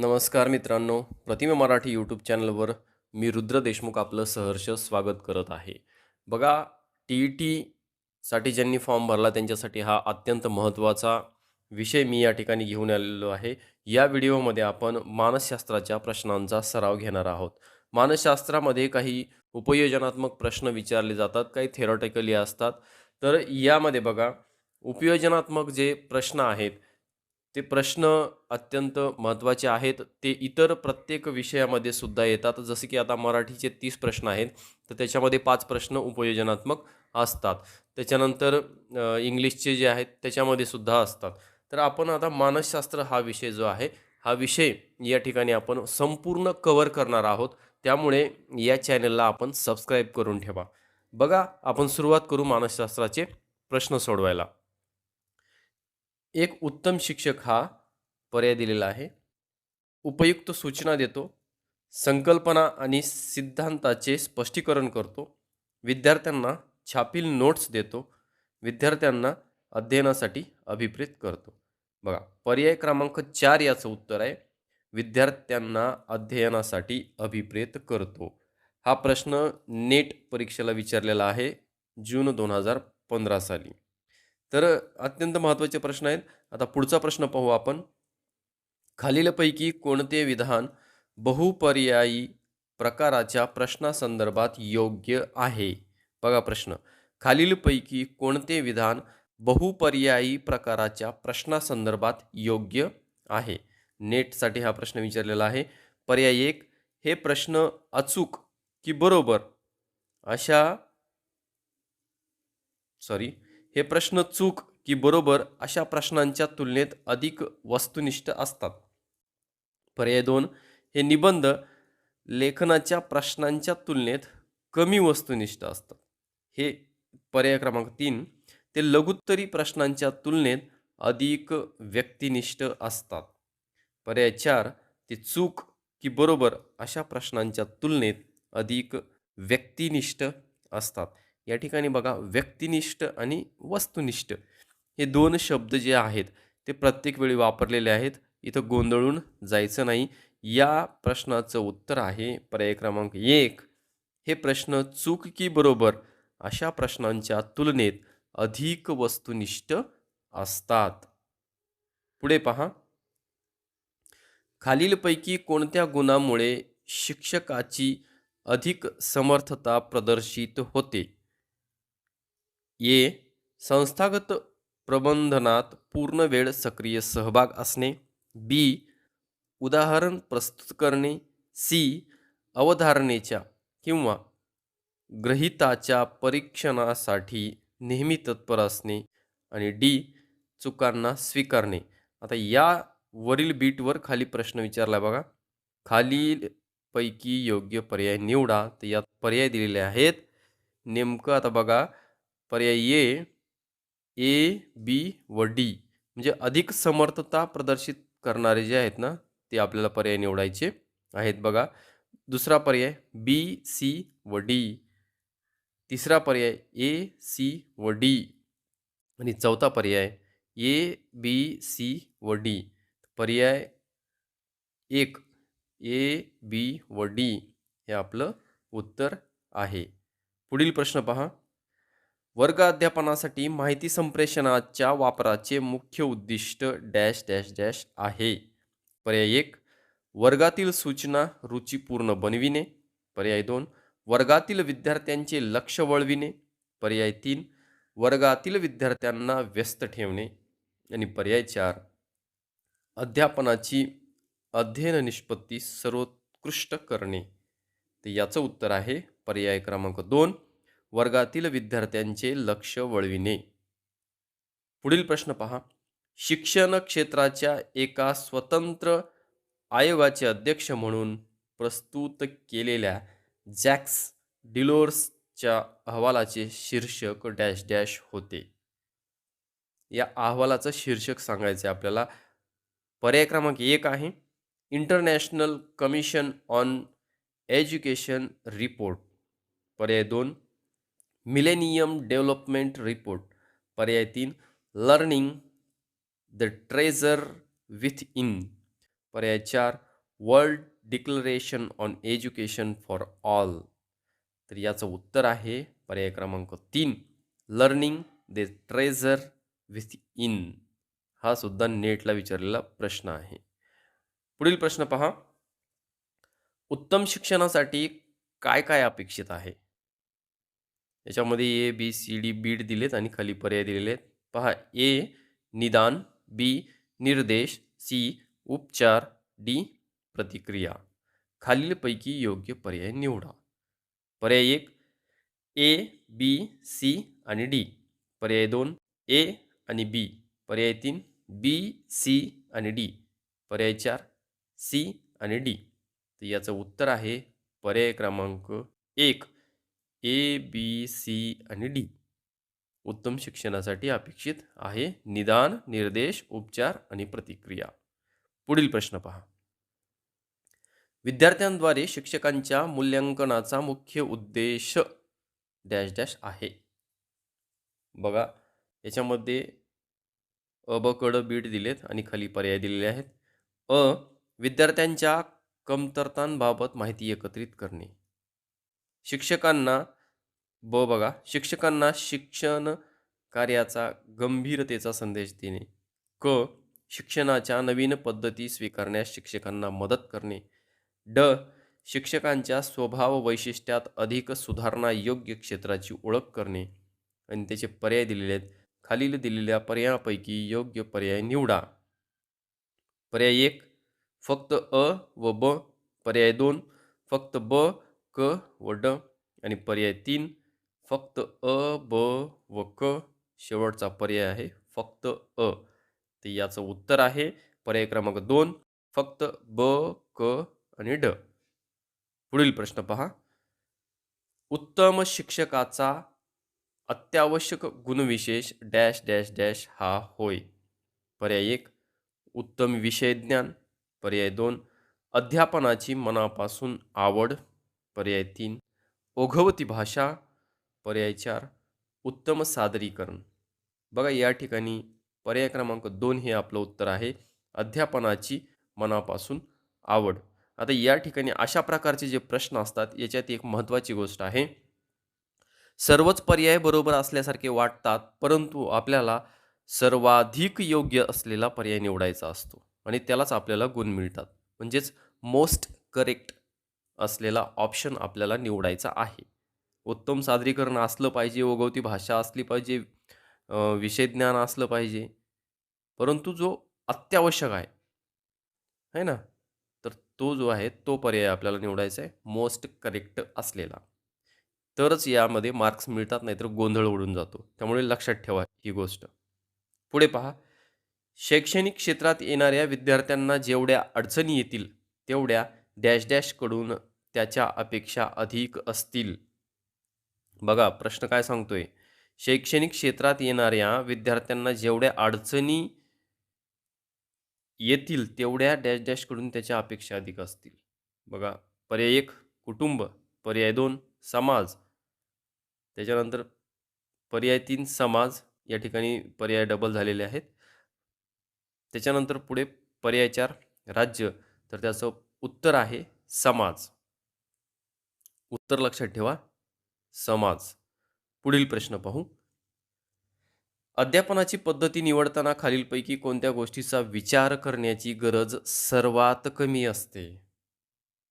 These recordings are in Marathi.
नमस्कार मित्रांनो प्रतिमा मराठी यूट्यूब चॅनलवर मी रुद्र देशमुख आपलं सहर्ष स्वागत करत आहे. बघा टी ई टीसाठी ज्यांनी फॉर्म भरला त्यांच्यासाठी हा अत्यंत महत्त्वाचा विषय मी या ठिकाणी घेऊन आलेलो आहे. या व्हिडिओमध्ये आपण मानसशास्त्राच्या प्रश्नांचा सराव घेणार आहोत. मानसशास्त्रामध्ये काही उपयोजनात्मक प्रश्न विचारले जातात काही थेरॉटिकली असतात. तर यामध्ये बघा उपयोजनात्मक जे प्रश्न आहेत ते प्रश्न अत्यंत महत्त्वाचे आहेत. ते इतर प्रत्येक विषयामध्ये सुद्धा येतात. जसे की आता मराठीचे तीस प्रश्न आहेत. तर त्याच्यामध्ये पाच प्रश्न उपयोजनात्मक असतात. त्याच्यानंतर इंग्लिशचे जे आहेत त्याच्यामध्ये सुद्धा असतात. तर आपण आता मानसशास्त्र हा विषय जो आहे हा विषय या ठिकाणी आपण संपूर्ण कवर करणार आहोत. त्यामुळे या चॅनलला आपण सबस्क्राईब करून ठेवा. बघा आपण सुरुवात करू मानसशास्त्राचे प्रश्न सोडवायला. एक उत्तम शिक्षक हा पर्याय दिलेला आहे. उपयुक्त सूचना देतो. संकल्पना आणि सिद्धांताचे स्पष्टीकरण करतो. विद्यार्थ्यांना छापील नोट्स देतो. विद्यार्थ्यांना अध्ययनासाठी अभिप्रेत करतो. बघा पर्याय क्रमांक चार याचं उत्तर आहे. विद्यार्थ्यांना अध्ययनासाठी अभिप्रेत करतो. हा प्रश्न नेट परीक्षेला विचारलेला आहे जून दोन हजार पंधरा साली. तर अत्यंत महत्त्वाचे प्रश्न आहेत. आता पुढचा प्रश्न पाहू आपण. खालीलपैकी कोणते विधान बहुपर्यायी प्रकाराच्या प्रश्नासंदर्भात योग्य आहे? बघा प्रश्न. खालीलपैकी कोणते विधान बहुपर्यायी प्रकाराच्या प्रश्नासंदर्भात योग्य आहे? नेटसाठी हा प्रश्न विचारलेला आहे. पर्याय एक हे प्रश्न अचूक की बरोबर? अशा सॉरी हे प्रश्न चूक की बरोबर अशा प्रश्नांच्या तुलनेत अधिक वस्तुनिष्ठ असतात. पर्याय दोन हे निबंध लेखनाच्या प्रश्नांच्या तुलनेत कमी वस्तुनिष्ठ असतात. हे पर्याय क्रमांक तीन ते लघुत्तरी प्रश्नांच्या तुलनेत अधिक व्यक्तिनिष्ठ असतात. पर्याय चार ते चूक की बरोबर अशा प्रश्नांच्या तुलनेत अधिक व्यक्तिनिष्ठ असतात. या ठिकाणी बघा व्यक्तिनिष्ठ आणि वस्तुनिष्ठ. हे दोन शब्द जे आहेत ते प्रत्येक वेळी वापरलेले आहेत. इथं गोंधळून जायचं नाही. या प्रश्नाचं उत्तर आहे पर्याय क्रमांक एक. हे प्रश्न चूक की बरोबर? अशा प्रश्नांच्या तुलनेत अधिक वस्तुनिष्ठ असतात. पुढे पहा. खालीलपैकी कोणत्या गुणामुळे शिक्षकाची अधिक समर्थता प्रदर्शित होते? ये संस्थागत प्रबंधनात पूर्ण वेळ सक्रिय सहभाग असणे बी उदाहरण प्रस्तुत करणे सी अवधारणेच्या किंवा ग्रहिताच्या परीक्षणासाठी नेहमी तत्पर असणे आणि डी चुकांना स्वीकारणे. आता या वरील बीटवर खाली प्रश्न विचारला बघा. खालीलपैकी योग्य पर्याय निवडा. तर यात पर्याय दिलेले आहेत. नेमकं आता बघा पर्याय ए ए बी व डी म्हणजे अधिक समर्थता प्रदर्शित करणारे जे आहेत ना ते आपल्याला पर्याय निवडायचे आहेत बघा. दुसरा पर्याय बी सी व डी. तिसरा पर्याय ए सी व डी. आणि चौथा पर्याय ए बी सी व डी. पर्याय एक ए बी व डी हे आपलं उत्तर आहे. पुढील प्रश्न पहा. वर्ग अध्यापनासाठी माहिती संप्रेषणाच्या वापराचे मुख्य उद्दिष्ट डॅश डॅश डॅश आहे. पर्याय एक वर्गातील सूचना रुचिपूर्ण बनविणे. पर्याय दोन वर्गातील विद्यार्थ्यांचे लक्ष वळविणे. पर्याय तीन वर्गातील विद्यार्थ्यांना व्यस्त ठेवणे. आणि पर्याय चार अध्यापनाची अध्ययन निष्पत्ती सर्वोत्कृष्ट करणे. तर याचं उत्तर आहे पर्याय क्रमांक दोन वर्गातील विद्यार्थ्यांचे लक्ष वळविणे. पुढील प्रश्न पहा. शिक्षण क्षेत्राच्या एका स्वतंत्र आयोगाचे अध्यक्ष म्हणून प्रस्तुत केलेल्या जॅक्स डिलोर्सच्या अहवालाचे शीर्षक डॅश डॅश होते. या अहवालाचं शीर्षक सांगायचं आहे आपल्याला. पर्याय क्रमांक एक आहे. International commission on education report. पर्याय दोन मिलेनियम डेव्हलपमेंट रिपोर्ट पर्याय तीन learning the treasure within पर्याय चार world declaration on education for all. तर याचं उत्तर आहे पर्याय क्रमांक तीन learning the treasure within हा सुद्धा नेटला विचारलेला प्रश्न आहे. पुढील प्रश्न पहा. उत्तम शिक्षणासाठी काय काय अपेक्षित आहे? याच्यामध्ये ए बी सी डी बीड दिलेत आणि खाली पर्याय दिलेले आहेत. पहा ए निदान बी निर्देश सी उपचार डी प्रतिक्रिया. खालीलपैकी योग्य पर्याय निवडा. पर्याय एक ए बी सी आणि डी. पर्याय दोन ए आणि बी. पर्याय तीन बी सी आणि डी. पर्याय चार सी आणि डी. तर याचं उत्तर आहे पर्याय क्रमांक एक. ए बी सी आणि डी उत्तम शिक्षणासाठी अपेक्षित आहे निदान निर्देश उपचार आणि प्रतिक्रिया. पुढील प्रश्न पहा. विद्यार्थ्यांद्वारे शिक्षकांच्या मूल्यांकनाचा मुख्य उद्देश डॅश डॅश आहे. बघा याच्यामध्ये अ ब कड बीट दिलेत आणि खाली पर्याय दिलेले आहेत. अ विद्यार्थ्यांच्या कमतरतांबाबत माहिती एकत्रित करणे. शिक्षकांना ब बघा शिक्षकांना शिक्षण कार्याचा गंभीरतेचा संदेश देणे. क शिक्षणाच्या नवीन पद्धती स्वीकारण्यास शिक्षकांना मदत करणे. ड शिक्षकांच्या स्वभाव वैशिष्ट्यात अधिक सुधारणा योग्य क्षेत्राची ओळख करणे आणि त्याचे पर्याय दिलेले आहेत. खालील दिलेल्या पर्यायापैकी योग्य पर्याय निवडा. पर्याय एक फक्त अ व ब पर्याय दोन फक्त ब क व ड आणि पर्याय तीन फक्त अ ब व क शेवटचा पर्याय आहे फक्त अ. तर याचं उत्तर आहे पर्याय क्रमांक दोन फक्त ब क आणि ड. पुढील प्रश्न पहा. उत्तम शिक्षकाचा अत्यावश्यक गुणविशेष डॅश डॅश डॅश हा होय. पर्याय एक उत्तम विषय ज्ञान. पर्याय दोन अध्यापनाची मनापासून आवड. पर्याय तीन ओघवती भाषा पर्याय चार उत्तम सादरीकरण. बघा या ठिकाणी पर्याय क्रमांक दोन हे आपलं उत्तर आहे. अध्यापनाची मनापासून आवड. आता या ठिकाणी अशा प्रकारचे जे प्रश्न असतात याच्यात एक महत्त्वाची गोष्ट आहे. सर्वच पर्याय बरोबर असल्यासारखे वाटतात परंतु आपल्याला सर्वाधिक योग्य असलेला पर्याय निवडायचा असतो आणि त्यालाच आपल्याला गुण मिळतात. म्हणजेच मोस्ट करेक्ट असलेला ऑप्शन आपल्याला निवडायचा आहे. उत्तम सादरीकरण असलं पाहिजे ओघवती भाषा असली पाहिजे विषय ज्ञान असलं पाहिजे. परंतु जो अत्यावश्यक आहे है ना? तर तो जो आहे तो पर्याय आपल्याला निवडायचा आहे मोस्ट करेक्ट असलेला. तरच यामध्ये मार्क्स मिळतात नाहीतर गोंधळ उडून जातो. त्यामुळे लक्षात ठेवा ही गोष्ट. पुढे पहा. शैक्षणिक क्षेत्रात येणाऱ्या विद्यार्थ्यांना जेवढ्या अडचणी येतील तेवढ्या डॅश डॅशकडून त्याच्या अपेक्षा अधिक असतील. बघा प्रश्न काय सांगतोय? शैक्षणिक क्षेत्रात येणाऱ्या विद्यार्थ्यांना जेवढ्या अडचणी येतील तेवढ्या डॅश डॅशकडून त्याच्या अपेक्षा अधिक असतील. बघा पर्याय एक कुटुंब. पर्याय दोन समाज. त्याच्यानंतर पर्याय तीन समाज. या ठिकाणी पर्याय डबल झालेले आहेत. त्याच्यानंतर पुढे पर्याय चार राज्य. तर त्याचं उत्तर आहे समाज. उत्तर लक्षात ठेवा. समाज. पुढील प्रश्न पाहू. अध्यापनाची पद्धती निवडताना खालीलपैकी कोणत्या गोष्टीचा विचार करण्याची गरज सर्वात कमी असते?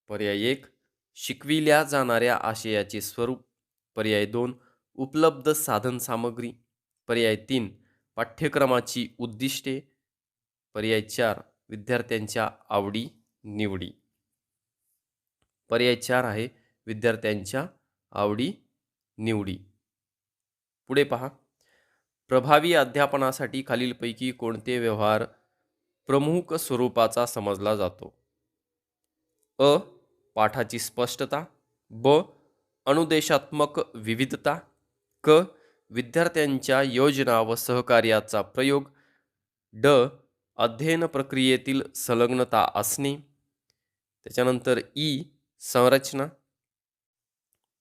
पर्याय एक शिकविल्या जाणाऱ्या आशयाचे स्वरूप. पर्याय दोन उपलब्ध साधन सामग्री. पर्याय तीन पाठ्यक्रमाची उद्दिष्टे. पर्याय चार विद्यार्थ्यांच्या आवडी निवडी पर्याय चार आहे विद्यार्थ्यांच्या आवडी निवडी. पुढे पहा. प्रभावी अध्यापनासाठी खालीलपैकी कोणते व्यवहार प्रमुख स्वरूपाचा समजला जातो? अ. पाठाची स्पष्टता. ब. अनुदेशात्मक विविधता. क. विद्यार्थ्यांच्या योजना व सहकार्याचा प्रयोग. ड. अध्ययन प्रक्रियेतील संलग्नता असणे. त्याच्यानंतर ई. संरचना.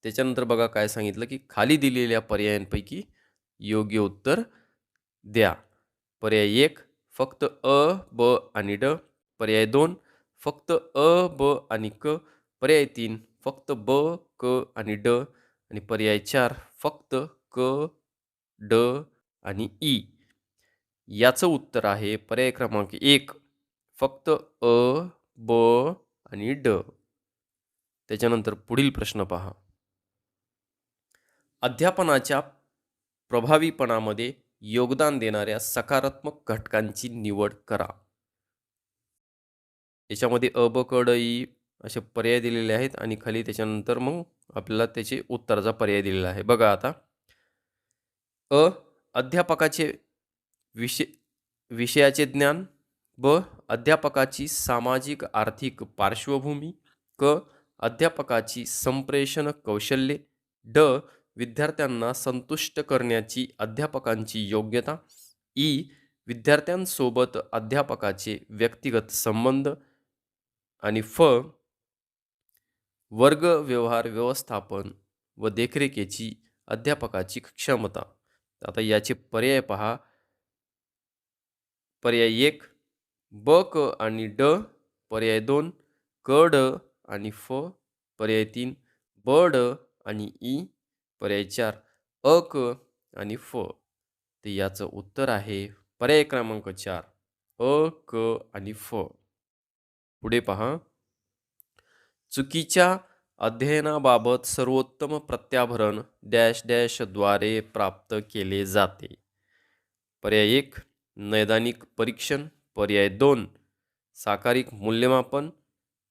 त्याच्यानंतर बघा काय सांगितलं की खाली दिलेल्या पर्यायांपैकी योग्य उत्तर द्या. पर्याय एक फक्त अ ब आणि ड. पर्याय दोन फक्त अ ब आणि क. पर्याय तीन फक्त ब क आणि ड. आणि पर्याय चार फक्त क ड आणि ई. याचं उत्तर आहे पर्याय क्रमांक एक फक्त अ ब आणि ड. त्याच्यानंतर पुढील प्रश्न पहा. अध्यापनाच्या प्रभावीपणामध्ये योगदान देणाऱ्या सकारात्मक घटकांची निवड करा. याच्यामध्ये अ ब क ड ई असे पर्याय दिलेले आहेत आणि खाली त्याच्यानंतर मग आपल्याला त्याचे उत्तराचा पर्याय दिलेला आहे. बघा आता. अ अध्यापकाचे विषय विषयाचे ज्ञान. ब अध्यापकाची सामाजिक आर्थिक पार्श्वभूमी. क अध्यापकाची संप्रेषण कौशल्ये. ड विद्यार्थ्यांना संतुष्ट करण्याची अध्यापकांची योग्यता. ई. विद्यार्थ्यांसोबत अध्यापकाचे व्यक्तिगत संबंध. आणि फ. वर्ग व्यवहार व्यवस्थापन व देखरेखीची अध्यापकाची क्षमता. आता याचे पर्याय पहा. पर्याय एक ब क आणि ड. पर्याय दोन क ड आणि फ. पर्याय तीन ब ड आणि ई. पर्याय चार अ क आणि फ. तर याचं उत्तर आहे पर्याय क्रमांक चार अ क आणि फ. पुढे पहा. चुकीच्या अध्ययनाबाबत सर्वोत्तम प्रत्याभरण डॅश डॅशद्वारे प्राप्त केले जाते. पर्याय एक नैदानिक परीक्षण. पर्याय दोन साकारिक मूल्यमापन.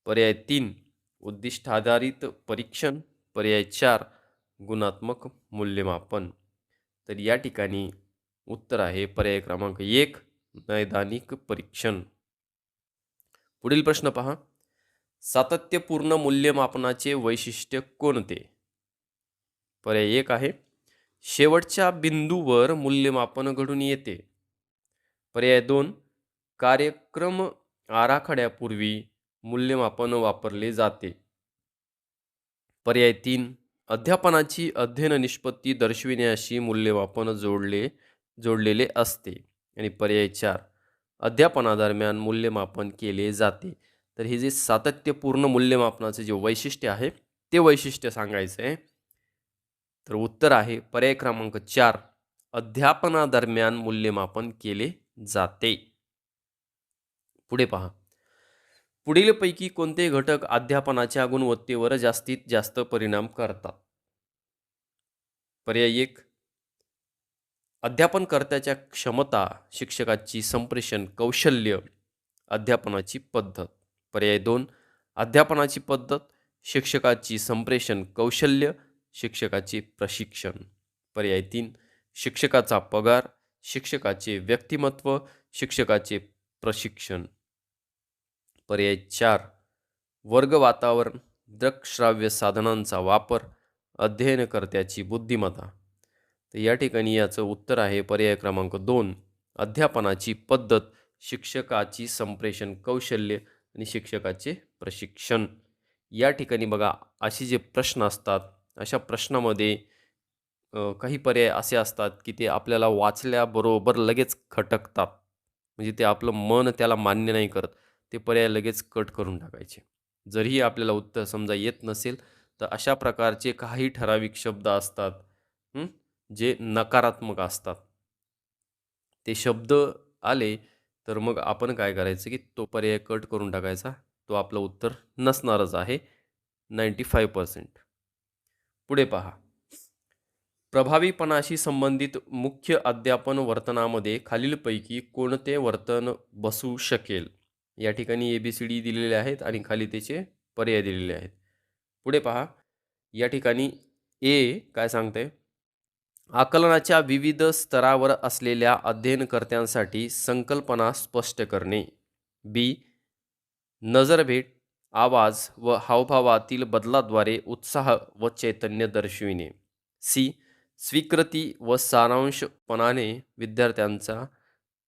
पर्याय तीन उद्दिष्टाधारित परीक्षण. पर्याय चार गुणात्मक मूल्यमापन. तर या ठिकाणी उत्तर आहे पर्याय क्रमांक एक नैदानिक परीक्षण. पुढील प्रश्न पहा. सातत्यपूर्ण मूल्यमापनाचे वैशिष्ट्य कोणते? पर्याय एक आहे. शेवटच्या बिंदूवर मूल्यमापन घडून येते. पर्याय दोन कार्यक्रम आराखड्यापूर्वी मूल्यमापन वापरले जाते. पर्याय तीन अध्यापनाची अध्ययन निष्पत्ती दर्शविण्याशी मूल्यमापन जोडले जोडलेले असते आणि पर्याय चार अध्यापनादरम्यान मूल्यमापन केले जाते. तर हे जे सातत्यपूर्ण मूल्यमापनाचे जे वैशिष्ट्य आहे ते वैशिष्ट्य सांगायचं आहे. तर उत्तर आहे पर्याय क्रमांक चार अध्यापनादरम्यान मूल्यमापन केले जाते. पुढे पहा. पुढीलपैकी कोणते घटक अध्यापनाच्या गुणवत्तेवर जास्तीत जास्त परिणाम करतात? पर्याय एक. अध्यापनकर्त्याच्या क्षमता शिक्षकाची संप्रेषण कौशल्य अध्यापनाची पद्धत. पर्याय दोन. अध्यापनाची पद्धत शिक्षकाची संप्रेषण कौशल्य शिक्षकाचे प्रशिक्षण. पर्याय तीन. शिक्षकाचा पगार शिक्षकाचे व्यक्तिमत्व शिक्षकाचे प्रशिक्षण. पर्याय चार वर्ग वातावरण दृकश्राव्य साधनांचा वापर अध्ययनकर्त्याची बुद्धिमत्ता. तर या ठिकाणी याचं उत्तर आहे पर्याय क्रमांक दोन अध्यापनाची पद्धत शिक्षकाची संप्रेषण कौशल्य आणि शिक्षकाचे प्रशिक्षण. या ठिकाणी बघा असे जे प्रश्न असतात अशा प्रश्नामध्ये काही पर्याय असे असतात की ते आपल्याला वाचल्याबरोबर लगेच खटकतात. म्हणजे ते आपलं मन त्याला मान्य नाही करत. ते पर्याय लगेच कट करून टाकायचे. जरीही आपल्याला उत्तर समजा येत नसेल तर अशा प्रकारचे काही ठराविक शब्द असतात जे नकारात्मक असतात. ते शब्द आले तर मग आपण काय करायचं की तो पर्याय कट करून टाकायचा. तो आपलं उत्तर नसणारच आहे. Ninety five percent. पुढे पहा. प्रभावीपणाशी संबंधित मुख्य अध्यापन वर्तनामध्ये खालीलपैकी कोणते वर्तन बसू शकेल? या ठिकाणी ए बी सी डी दिलेले आहेत आणि खाली त्याचे पर्याय दिलेले आहेत. पुढे पहा. या ठिकाणी ए काय सांगते आकलनाच्या विविध स्तरावर असलेल्या अध्ययनकर्त्यांसाठी संकल्पना स्पष्ट करणे. बी नजरभेट आवाज व हावभावातील बदलाद्वारे उत्साह व चैतन्य दर्शविणे. सी स्वीकृती व सारांशपणाने विद्यार्थ्यांचा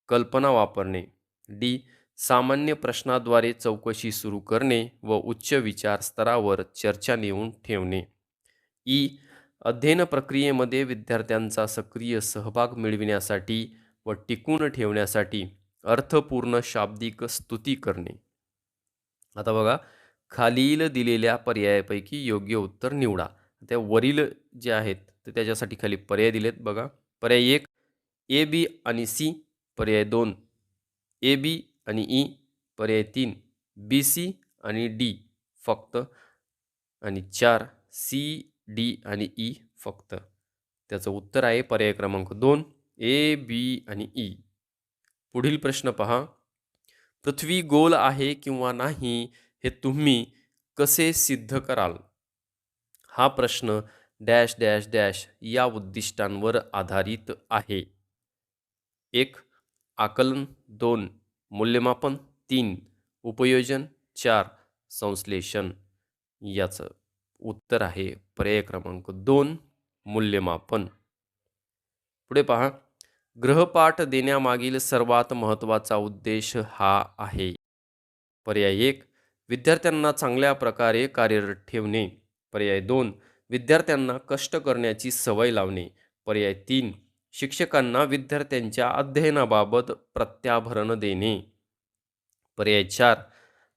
कल्पना वापरणे. डी सामान्य प्रश्नाद्वारे चौकशी सुरू करणे व उच्च विचार स्तरावर चर्चा नेऊन ठेवणे. ई. अध्ययन प्रक्रियेमध्ये विद्यार्थ्यांचा सक्रिय सहभाग मिळविण्यासाठी व टिकून ठेवण्यासाठी अर्थपूर्ण शाब्दिक स्तुती करणे. आता बघा खालील दिलेल्या पर्यायापैकी योग्य उत्तर निवडा. त्या वरील जे आहेत तर त्याच्यासाठी खाली पर्याय दिलेत बघा. पर्याय एक ए बी आणि सी. पर्याय दोन ए बी आणि ई पर्याय तीन बी सी आणि डी फक्त. आणि चार सी डी आणि ई फक्त. त्याचं उत्तर आहे पर्याय क्रमांक दोन ए बी आणि ई. पुढील प्रश्न पहा. पृथ्वी गोल आहे किंवा नाही हे तुम्ही कसे सिद्ध कराल? हा प्रश्न डॅश डॅश डॅश या उद्दिष्टांवर आधारित आहे. एक आकलन. दोन मूल्यमापन तीन उपयोजन चार संश्लेषण. याचं उत्तर आहे पर्याय क्रमांक दोन मूल्यमापन. पुढे पहा. ग्रहपाठ देण्यामागील सर्वात महत्त्वाचा उद्देश हा आहे. पर्याय एक विद्यार्थ्यांना चांगल्या प्रकारे कार्यरत ठेवणे. पर्याय दोन विद्यार्थ्यांना कष्ट करण्याची सवय लावणे. पर्याय तीन शिक्षकांना विद्यार्थ्यांच्या अध्ययनाबाबत प्रत्याभरण देणे. पर्याय चार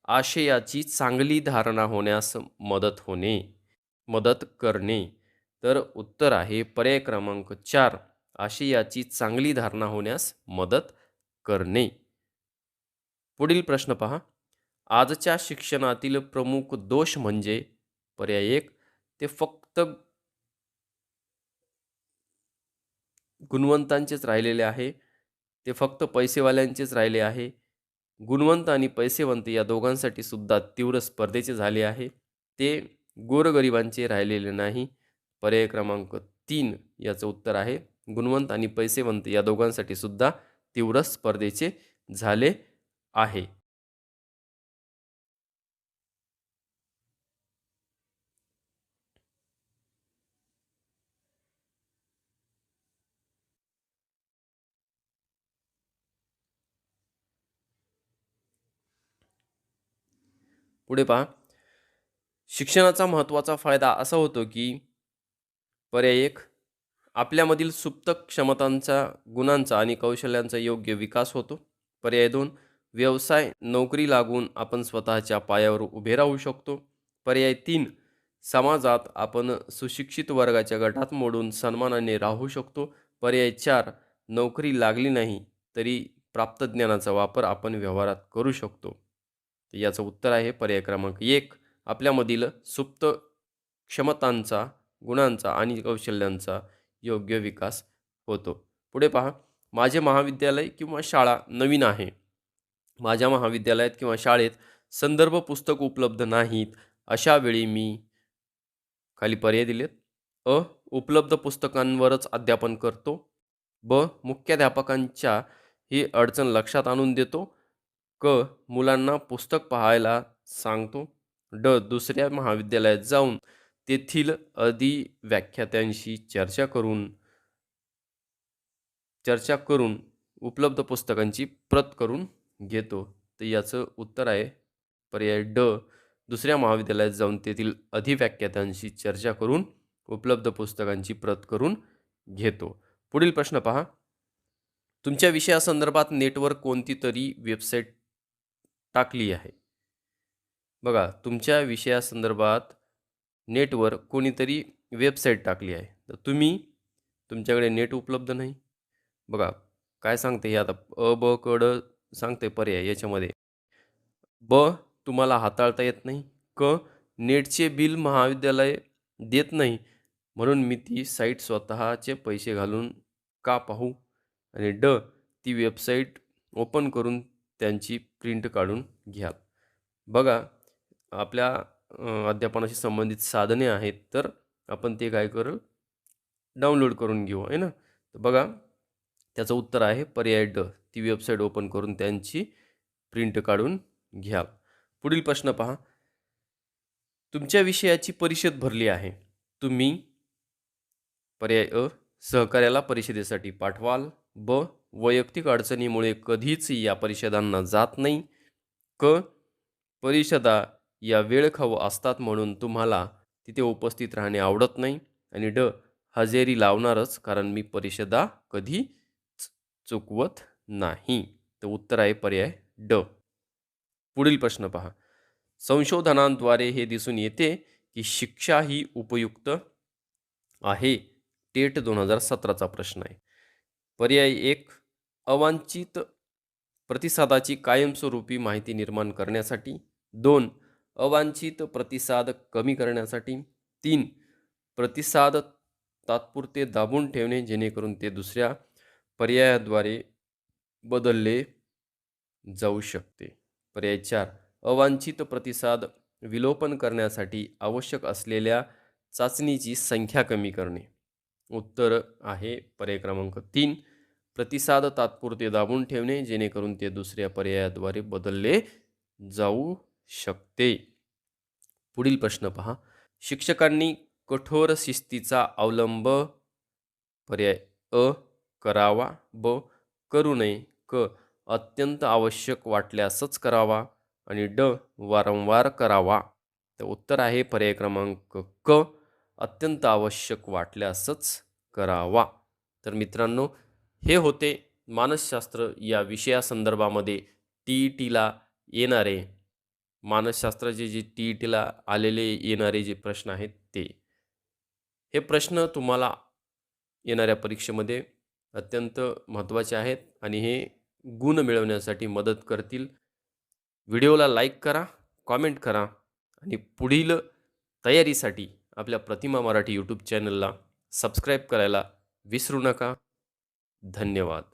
आशयाची चांगली धारणा होण्यास मदत होणे. मदत करणे. तर उत्तर आहे पर्याय क्रमांक चार आशयाची चांगली धारणा होण्यास मदत करणे. पुढील प्रश्न पहा. आजच्या शिक्षणातील प्रमुख दोष म्हणजे पर्याय एक ते फक्त गुणवंतांचेच राहिलेले आहे. ते फक्त पैसेवाल्यांचेच राहिले आहे. गुणवंत आणि पैसेवंत या दोघांसाठी सुद्धा तीव्र स्पर्धेचे झाले आहे. ते गोरगरिबांचे राहिलेले नाही. पर्याय क्रमांक तीन याचं उत्तर आहे. गुणवंत आणि पैसेवंत या दोघांसाठी सुद्धा तीव्र स्पर्धेचे झाले आहे. पुढे पहा. शिक्षणाचा महत्त्वाचा फायदा असा होतो की पर्याय एक आपल्यामधील सुप्त क्षमतांचा गुणांचा आणि कौशल्यांचा योग्य विकास होतो. पर्याय दोन व्यवसाय नोकरी लागून आपण स्वतःच्या पायावर उभे राहू शकतो. पर्याय तीन समाजात आपण सुशिक्षित वर्गाच्या गटात मोडून सन्मानाने राहू शकतो. पर्याय चार नोकरी लागली नाही तरी प्राप्त ज्ञानाचा वापर आपण व्यवहारात करू शकतो. तर याचं उत्तर आहे पर्याय क्रमांक एक. आपल्यामधील सुप्त क्षमतांचा गुणांचा आणि कौशल्यांचा योग्य विकास होतो. पुढे पहा. माझे महाविद्यालय किंवा शाळा नवीन आहे. माझ्या महाविद्यालयात किंवा शाळेत संदर्भ पुस्तक उपलब्ध नाहीत. अशा वेळी मी खाली पर्याय दिलेत. अ. उपलब्ध पुस्तकांवरच अध्यापन करतो. ब. मुख्याध्यापकांच्या ही अडचण लक्षात आणून देतो. क मुलांना पुस्तक पाहायला सांगतो. ड दुसऱ्या महाविद्यालयात जाऊन तेथील अधिव्याख्यात्यांशी चर्चा करून चर्चा करून उपलब्ध पुस्तकांची प्रत करून घेतो. तर याचं उत्तर आहे पर्याय ड. दुसऱ्या महाविद्यालयात जाऊन तेथील अधिव्याख्यात्यांशी चर्चा करून उपलब्ध पुस्तकांची प्रत करून घेतो. पुढील प्रश्न पहा. तुमच्या विषयासंदर्भात नेटवर कोणती तरी वेबसाईट टाकली आहे. बघा तुमच्या विषयासंदर्भात नेटवर कोणीतरी वेबसाईट टाकली आहे. तर तुम्ही तुमच्याकडे नेट उपलब्ध नाही? बघा काय सांगते हे आता? अ ब कड सांगते पर्याय याच्यामध्ये. ब तुम्हाला हाताळता येत नाही. क नेटचे बिल महाविद्यालय देत नाही. म्हणून मी ती साईट स्वतःचे पैसे घालून का पाहू? आणि ड ती वेबसाईट ओपन करून त्यांची प्रिंट काढून घ्या. बघा आपल्या अध्यापनाशी संबंधित साधने आहेत तर आपण ते काय करू? डाउनलोड करून घेऊ आहे ना? तर बघा त्याचं उत्तर आहे पर्याय ड. ती वेबसाईट ओपन करून त्यांची प्रिंट काढून घ्या. पुढील प्रश्न पहा. तुमच्या विषयाची परिषद भरली आहे. तुम्ही पर्याय अ सहकार्याला परिषदेसाठी पाठवाल. ब वैयक्तिक अडचणीमुळे कधीच या परिषदांना जात नाही. क परिषदा या वेळखाऊ असतात म्हणून तुम्हाला तिथे उपस्थित राहणे आवडत नाही. आणि ड हजेरी लावणारच कारण मी परिषदा कधी चुकवत नाही. तर उत्तर आहे पर्याय ड. पुढील प्रश्न पहा. संशोधनांद्वारे हे दिसून येते की शिक्षा ही उपयुक्त आहे. टेट दोन हजार सतराचा प्रश्न आहे. पर्याय एक अवांछित प्रतिसादाची कायमस्वरूपी माहिती निर्माण करण्यासाठी. दोन अवांछित प्रतिसाद कमी करण्यासाठी. तीन प्रतिसाद तात्पुरते दाबून ठेवणे जेणेकरून ते दुसऱ्या पर्यायाद्वारे बदलले जाऊ शकते. पर्याय चार अवांछित प्रतिसाद विलोपन करण्यासाठी आवश्यक असलेल्या चाचणीची संख्या कमी करणे. उत्तर आहे पर्याय क्रमांक तीन प्रतिसाद तात्पुरते दाबून ठेवणे जेणेकरून ते दुसऱ्या पर्यायाद्वारे बदलले जाऊ शकते. पुढील प्रश्न पहा. शिक्षकांनी कठोर शिस्तीचा अवलंब पर्याय अ करावा ब करू नये क अत्यंत आवश्यक वाटल्यासच करावा आणि ड वारंवार करावा. तर उत्तर आहे पर्याय क्रमांक क अत्यंत आवश्यक वाटल्यासच करावा. तर मित्रांनो हे होते मानसशास्त्र या विषयासंदर्भामध्ये टी ई टीला येणारे मानसशास्त्राचे जे टी ई टीला आलेले येणारे जे प्रश्न आहेत ते. हे प्रश्न तुम्हाला येणाऱ्या परीक्षेमध्ये अत्यंत महत्त्वाचे आहेत आणि हे गुण मिळवण्यासाठी मदत करतील. व्हिडिओला लाईक करा कॉमेंट करा आणि पुढील तयारीसाठी आपल्या प्रतिमा मराठी यूट्यूब चॅनलला सबस्क्राईब करायला विसरू नका. धन्यवाद.